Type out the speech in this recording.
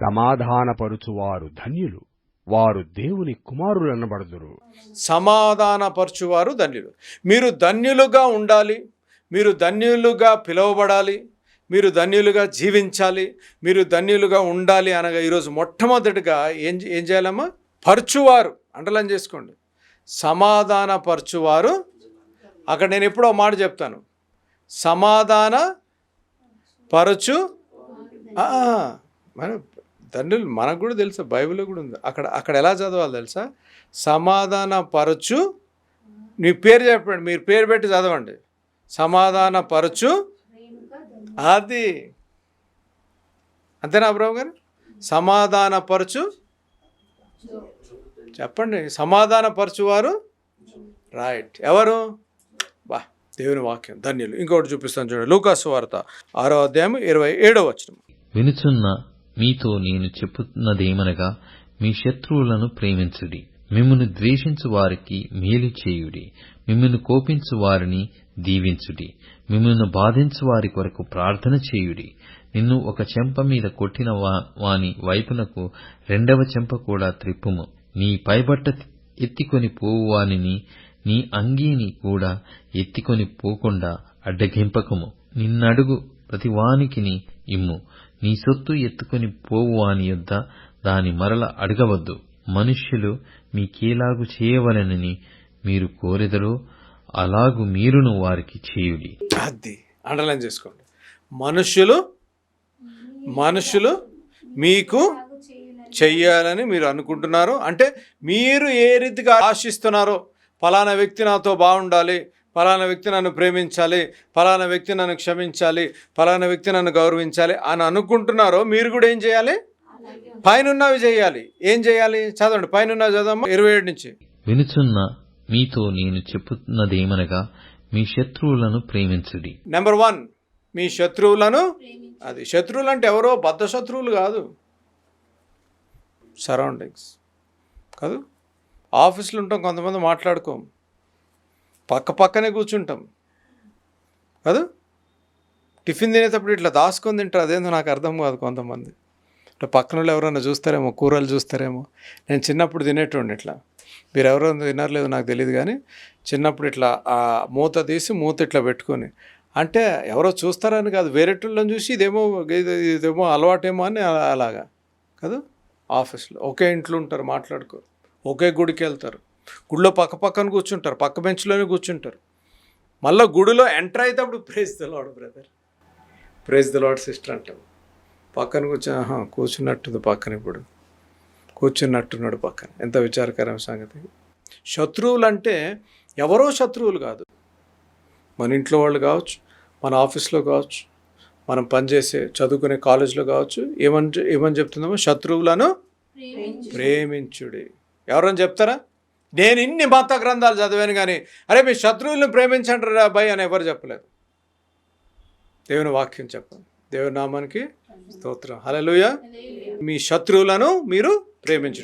సమాధానపరుచువారు ధన్యులు. వారు దేవుని కుమారులనబడదురు. సమాధానపరచువారు ధన్యులు. మీరు ధన్యులుగా ఉండాలి. మీరు ధన్యులుగా పిలువబడాలి. మీరు ధన్యులుగా జీవించాలి. మీరు ధన్యులుగా ఉండాలి అనగా ఈరోజు మొట్టమొదటిగా ఏం ఏం చేయాలమ్మా? పరచువారు. అండర్లైన్ చేసుకోండి. సమాధాన పరచువారు అక్కడ నేను ఎప్పుడో మాట చెప్తాను. సమాధాన పరచు మన తండ్రులు మనకు కూడా తెలుసా బైబిల్లో కూడా ఉంది. అక్కడ అక్కడ ఎలా చదవాలి తెలుసా? సమాధాన పరచు నీ పేరు చెప్పండి మీరు పేరు పెట్టి చదవండి. సమాధాన పరచు అది. అంతేనా అబ్రాహం గారు? సమాధాన పరచు చెప్పండి సమాధాన పరచువారు రైట్. ఎవరు? బా దేవుని వాక్యం ధన్యులు. ఇంకొకటి చూపిస్తాను చూడండి లూకాసు వార్త ఆరో అధ్యాయం ఇరవై ఏడో వచ్చిన వినుచున్న మీతో నేను చెప్పుతున్నదేమనగా మీ శత్రువులను ప్రేమించుడి. మిమ్మను ద్వేషించు వారికి మేలు చేయుడి. మిమ్మను కోపించు వారిని దీవించుడి. మిమ్మల్ని బాధించు వారి కొరకు ప్రార్థన చేయుడి. నిన్ను ఒక చెంప మీద కొట్టిన వా- వాని వైపునకు రెండవ చెంప కూడా త్రిప్పుము. నీ పైబట్ట ఎత్తికొని పోవు వానిని నీ అంగీని కూడా ఎత్తికొని పోకుండా అడ్డగింపకము. నిన్నడుగు ప్రతివానికిని ఇమ్ము. నీ సొత్తు ఎత్తుకొని పోవు అని యొద్ద దాని మరల అడగవద్దు. మనుష్యులు మీకేలాగు చేయవలెనని మీరు కోరెదరో అలాగు మీరును వారికి చేయుడి. అది అండర్లైన్ చేసుకోండి. మనుష్యులు మనుషులు మీకు చెయ్యాలని మీరు అనుకుంటున్నారు అంటే మీరు ఏ రీతిగా ఆశిస్తున్నారో ఫలానా వ్యక్తి నాతో బాగుండాలి ఫలానా వ్యక్తి నన్ను ప్రేమించాలి ఫలానా వ్యక్తి నన్ను క్షమించాలి ఫలానా వ్యక్తి నన్ను గౌరవించాలి అని అనుకుంటున్నారో మీరు కూడా ఏం చేయాలి? పైనున్నవి చేయాలి. ఏం చేయాలి? చదవండి. పైనున్నవి చదవమ్మా. ఇరవై ఏడు నుంచి. వినుచున్న మీతో నేను చెప్పుతున్నదేమనగా మీ శత్రువులను ప్రేమించుడి. నెంబర్ వన్ మీ శత్రువులను అది శత్రువులు అంటే ఎవరో బద్ధ శత్రువులు కాదు. సరౌండింగ్స్ కాదు. ఆఫీస్లో ఉంటాం కొంతమంది మాట్లాడుకోం. పక్క పక్కనే కూర్చుంటాం. కాదు? టిఫిన్ తినేటప్పుడు ఇట్లా దాచుకొని తింటారు. అదేందో నాకు అర్థం కాదు కొంతమంది. ఇట్లా పక్కన వాళ్ళు ఎవరైనా చూస్తారేమో కూరలు చూస్తారేమో. నేను చిన్నప్పుడు తినేటోండి ఇట్లా. మీరు ఎవరైనా తినర్లేదు నాకు తెలియదు కానీ చిన్నప్పుడు ఇట్లా ఆ మూత తీసి మూత ఇట్లా పెట్టుకొని. అంటే ఎవరో చూస్తారని కాదు వేరేటోళ్ళని చూసి ఇదేమో ఇది- ఇదేమో అలవాటేమో అని అలా- అలాగా. కదా? ఆఫీస్లో ఒకే ఇంట్లో ఉంటారు మాట్లాడుకోరు. ఒకే గుడికి వెళ్తారు. గుడిలో పక్క పక్కన కూర్చుంటారు పక్క బెంచ్లోనే కూర్చుంటారు. మళ్ళీ గుడిలో enter అయితేప్పుడు praise the lord brother praise the lord sister అంటాం. పక్కన కూర్చొని ఆహా కూర్చున్నట్టుంది పక్కన ఇప్పుడు. కూర్చున్నట్టున్నాడు పక్కన. ఎంత విచారకరమైన సంగతి. శత్రువులు అంటే ఎవరో శత్రువులు కాదు. మన ఇంట్లో వాళ్ళు కావచ్చు మన ఆఫీస్లో కావచ్చు మనం పనిచేసే చదువుకునే కాలేజ్లో కావచ్చు ఏమని ఏమని చెప్తుందామో శత్రువులను ప్రేమించుడి. ఎవరని చెప్తారా? నేను ఇన్ని మత గ్రంథాలు చదివాను కానీ అరే మీ శత్రువులను ప్రేమించండి రా భయ్ అని ఎవరు చెప్పలేదు. దేవుని వాక్యం చెప్పండి. దేవుని నామానికి స్తోత్రం. హల్లెలూయా. మీ శత్రువులను మీరు ప్రేమించండి